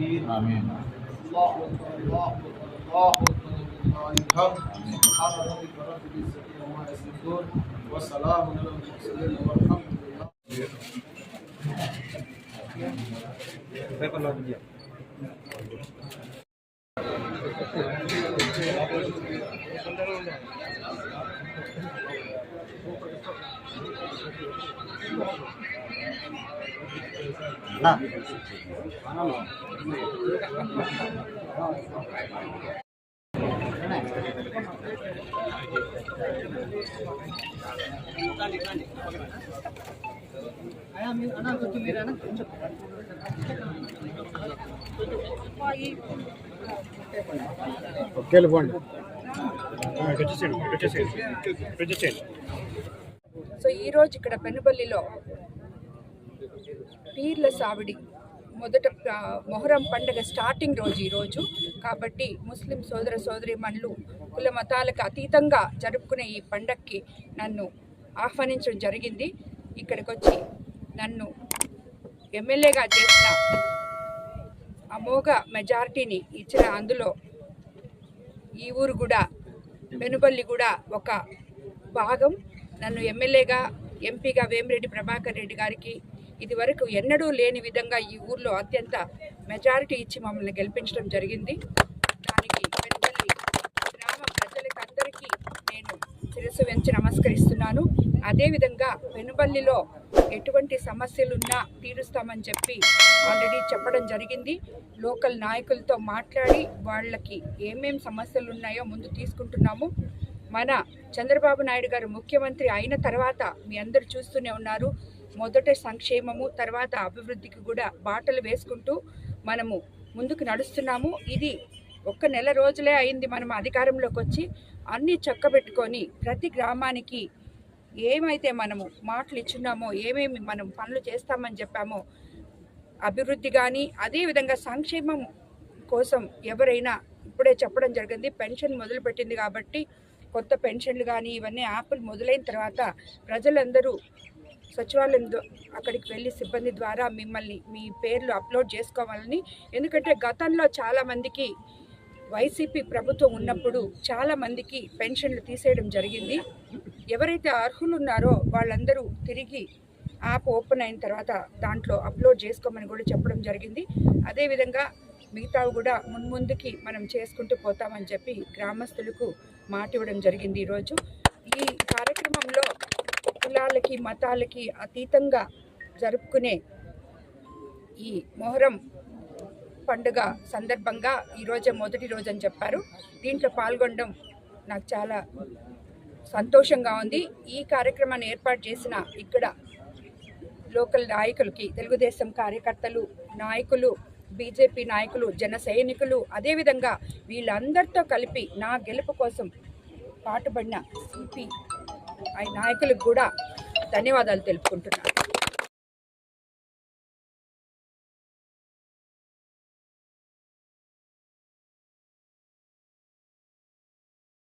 آمين الله أكبر الله أكبر الله أكبر لله الحمد سبحان ربك رب العزة عما يصفون وسلام على المرسلين والحمد لله so ఈరోజు ఇక్కడ పెనుబల్లిలో పీర్ల సావిడి మొదట మొహరం పండుగ స్టార్టింగ్ రోజు ఈరోజు కాబట్టి ముస్లిం సోదర సోదరి కుల మతాలకు అతీతంగా జరుపుకునే ఈ పండగకి నన్ను ఆహ్వానించడం జరిగింది. ఇక్కడికి వచ్చి నన్ను ఎమ్మెల్యేగా చేసిన అమోఘ మెజారిటీని ఇచ్చిన అందులో ఈ ఊరు కూడా వెనుబల్లి కూడా ఒక భాగం. నన్ను ఎమ్మెల్యేగా ఎంపీగా వేమిరెడ్డి ప్రభాకర్ రెడ్డి గారికి ఇది వరకు ఎన్నడూ లేని విధంగా ఈ ఊర్లో అత్యంత మెజారిటీ ఇచ్చి మమ్మల్ని గెలిపించడం జరిగింది. దానికి పెనుబల్లి గ్రామ ప్రజలకందరికీ నేను శిరస్సు వెంచి నమస్కరిస్తున్నాను. అదేవిధంగా వెనుబల్లిలో ఎటువంటి సమస్యలున్నా తీరుస్తామని చెప్పి ఆల్రెడీ చెప్పడం జరిగింది. లోకల్ నాయకులతో మాట్లాడి వాళ్ళకి ఏమేం సమస్యలు ఉన్నాయో ముందు తీసుకుంటున్నాము. మన చంద్రబాబు నాయుడు గారు ముఖ్యమంత్రి అయిన తర్వాత మీ అందరు చూస్తూనే ఉన్నారు. మొదట సంక్షేమము తర్వాత అభివృద్ధికి కూడా బాటలు వేసుకుంటూ మనము ముందుకు నడుస్తున్నాము. ఇది ఒక్క నెల రోజులే అయింది మనం అధికారంలోకి వచ్చి అన్నీ చక్కబెట్టుకొని ప్రతి గ్రామానికి ఏమైతే మనము మాటలు ఇచ్చున్నామో ఏమేమి మనం పనులు చేస్తామని చెప్పామో అభివృద్ధి కానీ అదేవిధంగా సంక్షేమం కోసం ఎవరైనా ఇప్పుడే చెప్పడం జరిగింది. పెన్షన్ మొదలుపెట్టింది కాబట్టి కొత్త పెన్షన్లు కానీ ఇవన్నీ యాప్లు మొదలైన తర్వాత ప్రజలందరూ సచివాలయం అక్కడికి వెళ్ళి సిబ్బంది ద్వారా మిమ్మల్ని మీ పేర్లు అప్లోడ్ చేసుకోవాలని. ఎందుకంటే గతంలో చాలామందికి వైసీపీ ప్రభుత్వం ఉన్నప్పుడు చాలామందికి పెన్షన్లు తీసేయడం జరిగింది. ఎవరైతే అర్హులు ఉన్నారో వాళ్ళందరూ తిరిగి యాప్ ఓపెన్ అయిన తర్వాత దాంట్లో అప్లోడ్ చేసుకోమని కూడా చెప్పడం జరిగింది. అదేవిధంగా మిగతావి కూడా మున్ముందుకి మనం చేసుకుంటూ పోతామని చెప్పి గ్రామస్తులకు మాట ఇవ్వడం జరిగింది ఈరోజు. ఈ కార్యక్రమంలో కులాలకి మతాలకి అతీతంగా జరుపుకునే ఈ మొహరం పండుగ సందర్భంగా ఈరోజే మొదటి రోజు అని చెప్పారు. దీంట్లో పాల్గొనడం నాకు చాలా సంతోషంగా ఉంది. ఈ కార్యక్రమాన్ని ఏర్పాటు చేసిన ఇక్కడ లోకల్ నాయకులకి తెలుగుదేశం కార్యకర్తలు నాయకులు బీజేపీ నాయకులు జన సైనికులు అదేవిధంగా వీళ్ళందరితో కలిపి నా గెలుపు కోసం పాటుపడిన సిపి నాయకులకు కూడా ధన్యవాదాలు తెలుపుకుంటున్నాను.